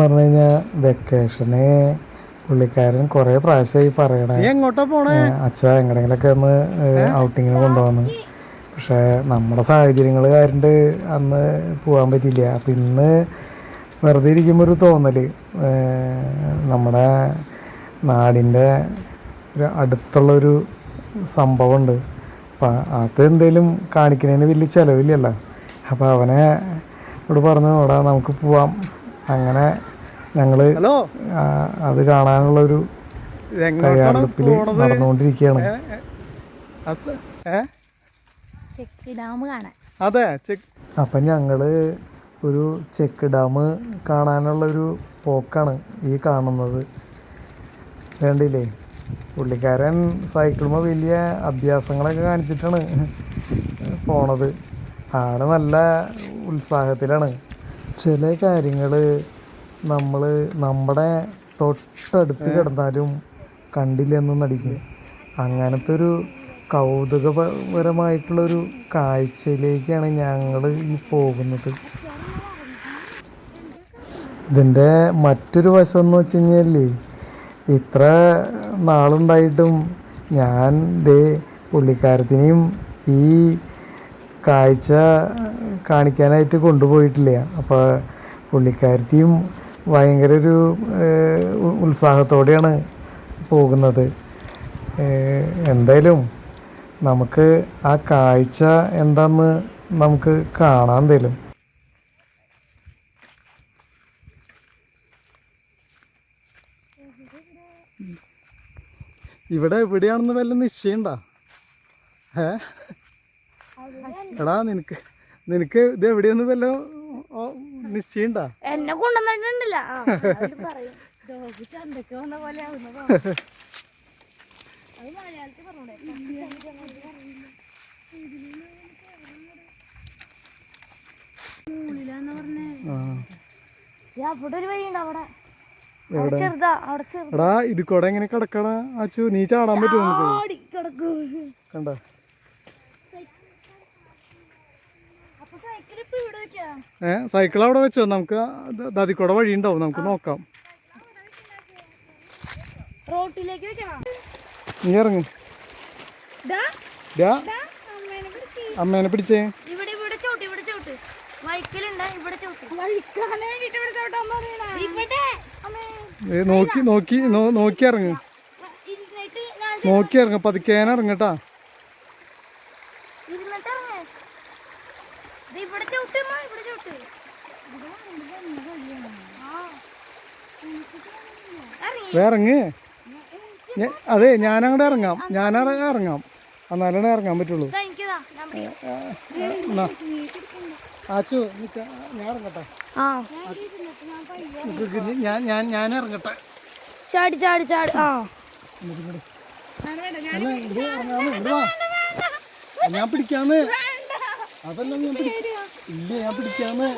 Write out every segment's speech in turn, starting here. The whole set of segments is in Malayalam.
പറഞ്ഞു കഴിഞ്ഞാൽ വെക്കേഷന് പുള്ളിക്കാരൻ കുറേ പ്രാവശ്യമായി പറയണേ. അച്ഛാ എങ്ങടെങ്കിലൊക്കെ ഒന്ന് ഔട്ടിങ്ങിന് കൊണ്ടുപോകുന്നു പക്ഷേ നമ്മുടെ സാഹചര്യങ്ങൾ കാരണം അന്ന് പോകാൻ പറ്റിയില്ല. അപ്പം ഇന്ന് വെറുതെ ഇരിക്കുമ്പോൾ ഒരു തോന്നൽ നമ്മുടെ നാടിന്റെ ഒരു അടുത്തുള്ളൊരു സംഭവമുണ്ട് അപ്പം അത് എന്തേലും കാണിക്കുന്നതിന് വലിയ ചിലവില്ലല്ലോ. അപ്പോൾ അവനെ ഇവിടെ പറഞ്ഞു അവിടെ നമുക്ക് പോവാം. അങ്ങനെ ഞങ്ങൾ അത് കാണാനുള്ള ഒരു തയ്യാറെടുപ്പിൽ നടന്നുകൊണ്ടിരിക്കുകയാണ്. ഏ, ഏ, അത്, ചെക്ക് ഡാം കാണാനുള്ള അതെ അപ്പം ഒരു ചെക്ക് ഡാം കാണാനുള്ളൊരു പോക്കാണ് ഈ കാണുന്നത്. വേണ്ടില്ലേ പുള്ളിക്കാരൻ സൈക്കിളുമ്പോൾ വലിയ അഭ്യാസങ്ങളൊക്കെ കാണിച്ചിട്ടാണ് പോണത്. ആൾ നല്ല ഉത്സാഹത്തിലാണ്. ചില കാര്യങ്ങൾ നമ്മൾ നമ്മുടെ തൊട്ടടുത്ത് കിടന്നാലും കണ്ടില്ലെന്നും നടിക്കും. അങ്ങനത്തെ ഒരു കൗതുകപരമായിട്ടുള്ളൊരു കാഴ്ചയിലേക്കാണ് ഞങ്ങൾ ഈ പോകുന്നത്. ഇതിന്റെ മറ്റൊരു വശം എന്ന് വെച്ച് കഴിഞ്ഞാലേ ഇത്ര നാളുണ്ടായിട്ടും ഞാൻ ദേ പുള്ളിക്കാരത്തിനെയും ഈ കാഴ്ച കാണിക്കാനായിട്ട് കൊണ്ടുപോയിട്ടില്ല. അപ്പോൾ പുള്ളിക്കാരത്തിയും ഭയങ്കര ഒരു ഉത്സാഹത്തോടെയാണ് പോകുന്നത്. എന്തായാലും നമുക്ക് ആ കാഴ്ച എന്താന്ന് നമുക്ക് കാണാൻ തരും ഇവിടെ എവിടെയാണെന്ന് വല്ല നിശ്ചയണ്ടാ ഏ? എടാ നിനക്ക് നിനക്ക് ഇത് എവിടെയെന്ന് വല്ല നിശ്ചയണ്ടാ എന്നെ കൊണ്ടുവന്നിട്ടുണ്ടല്ല. എടാ ഇത് കൂടെ എങ്ങനെ കിടക്കണ ആച്ചു നീ ചാടാൻ പറ്റുമോ കണ്ട അപ്പൊ സൈക്കിൾ ഇപ്പൊ ഇവിടെ വെക്കാം ഏ സൈക്കിൾ അവിടെ വെച്ചോ. നമുക്ക് ദതിക്കൂടെ വഴി ഉണ്ടാവും നമുക്ക് നോക്കാം. റോട്ടിലേക്ക് വെക്കണം? നീ ഇറങ്ങ്. ദാ, ദാ, അമ്മേനെ പിടിച്ചേ. നോക്കി നോക്കി നോക്കി ഇറങ്ങ്. നോക്കി ഇറങ്ങ. പതുക്കേനിറങ്ങട്ടാ ഇവിടെ ഇവിടെ ചവിട്ട്. ഇറങ്ങി. അതെ ഞാനങ്ങോട്ട് ഇറങ്ങാം. ഞാൻ ഇറങ്ങാം. എന്നാലാണ് ഇറങ്ങാൻ പറ്റുള്ളൂ. ആച്ചു ഞാൻ ഇറങ്ങട്ടെ? ഞാൻ ഞാൻ ഞാൻ ഇറങ്ങട്ടെ? ചാടി ചാടി ചാടി. ആ. ഞാൻ പിടിക്കാന്ന്. അതല്ല ഞാൻ ഇല്ല ഞാൻ പിടിക്കാന്ന്.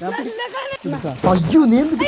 ഞാൻ. അയ്യോ നീ എന്ത്